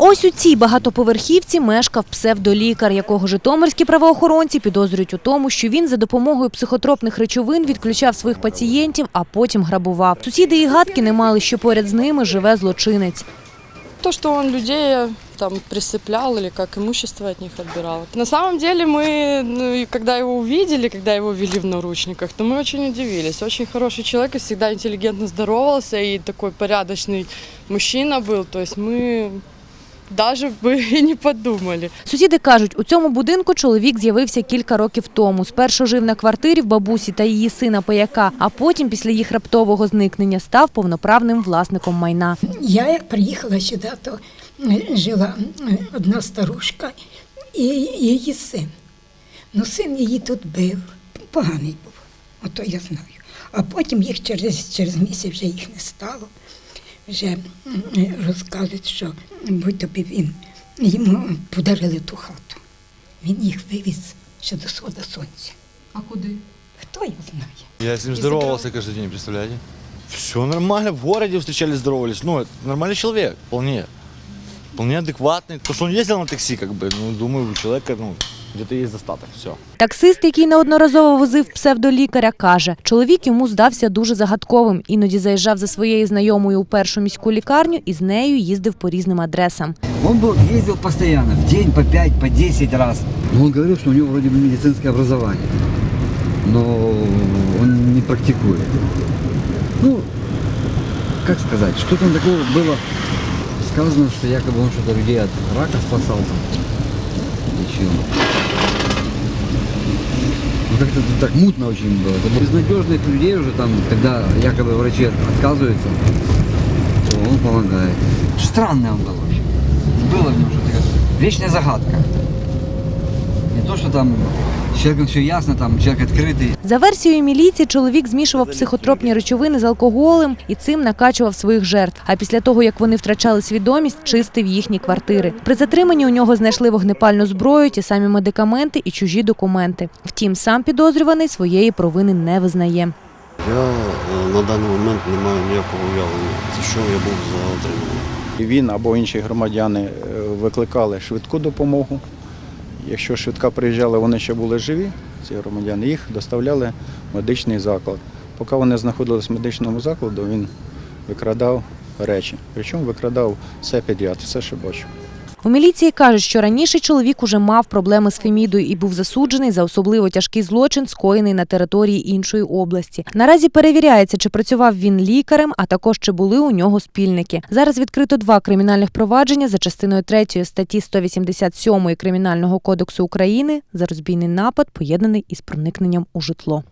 Ось у цій багатоповерхівці мешкав псевдолікар, якого житомирські правоохоронці підозрюють у тому, що він за допомогою психотропних речовин відключав своїх пацієнтів, а потім грабував. Сусіди і гадки не мали, що поряд з ними живе злочинець. То, что он людей э, там присыплял или как имущество от них отбирал. На самом деле мы, ну, и когда его увидели, когда его вели в наручниках, то мы очень удивились. Очень хороший человек и всегда интеллигентно здоровался, и такой порядочный мужчина был. То есть мы даже бы и не подумали. Сусіди кажуть, у цьому будинку чоловік з'явився кілька років тому. Спершу жив на квартирі в бабусі та її сина паяка, а потім, після їх раптового зникнення, став повноправним власником майна. Я як приїхала сюди, то е, жила е, одна старушка і її син. Ну, син її тут бив, поганий був, ото я знаю. А потім їх через, через місяць вже їх не стало Вже м, е, розказують, що будь тобі він йому подарили ту хату. Він їх вивіз ще до сходу сонця. А куда? Хто його знає? Я с ним здоровался каждый день, представляете? Все нормально, в городе встречались, здоровались. Ну, это нормальный человек, вполне. Вполне адекватный. То, что он ездил на такси, как бы, ну, думаю, у человека, ну, где-то есть достаток, все. Таксист, який неодноразово возив псевдолікаря, каже, чоловік йому здався дуже загадковим. Іноді заїжджав за своєю знайомою у першу міську лікарню і з нею їздив по різним адресам. Он был, ездил постоянно, в день по 5, по 10 раз. Но он говорил, что у него вроде бы медицинское образование, но он не практикует. Ну, как сказать, что там такого было сказано, что якобы он что-то людей от рака спасал там, лечил. Ну, как-то тут так мутно очень было. Это безнадежных людей уже там, когда якобы врачи отказываются, то он помогает. Странный он был вообще. Было в нем что-то. Вечная загадка. Не то, что там человеком все ясно, там человек открытый. За версією міліції, чоловік змішував психотропні речовини з алкоголем і цим накачував своїх жертв. А після того, як вони втрачали свідомість, чистив їхні квартири. При затриманні у нього знайшли вогнепальну зброю, ті самі медикаменти і чужі документи. Втім, сам підозрюваний своєї провини не визнає. Я е, на даний момент не маю ніякого уявлення, за що я був затриманий. Він або інші громадяни е, викликали швидку допомогу. Якщо швидка приїжджала, вони ще були живі, ці громадяни, їх доставляли в медичний заклад. Поки вони знаходились в медичному закладі, він викрадав речі. Причому викрадав все підряд, все, що бачив. У міліції кажуть, що раніше чоловік уже мав проблеми з Фемідою і був засуджений за особливо тяжкий злочин, скоєний на території іншої області. Наразі перевіряється, чи працював він лікарем, а також чи були у нього спільники. Зараз відкрито два кримінальних провадження за частиною 3 статті 187 Кримінального кодексу України за розбійний напад, поєднаний із проникненням у житло.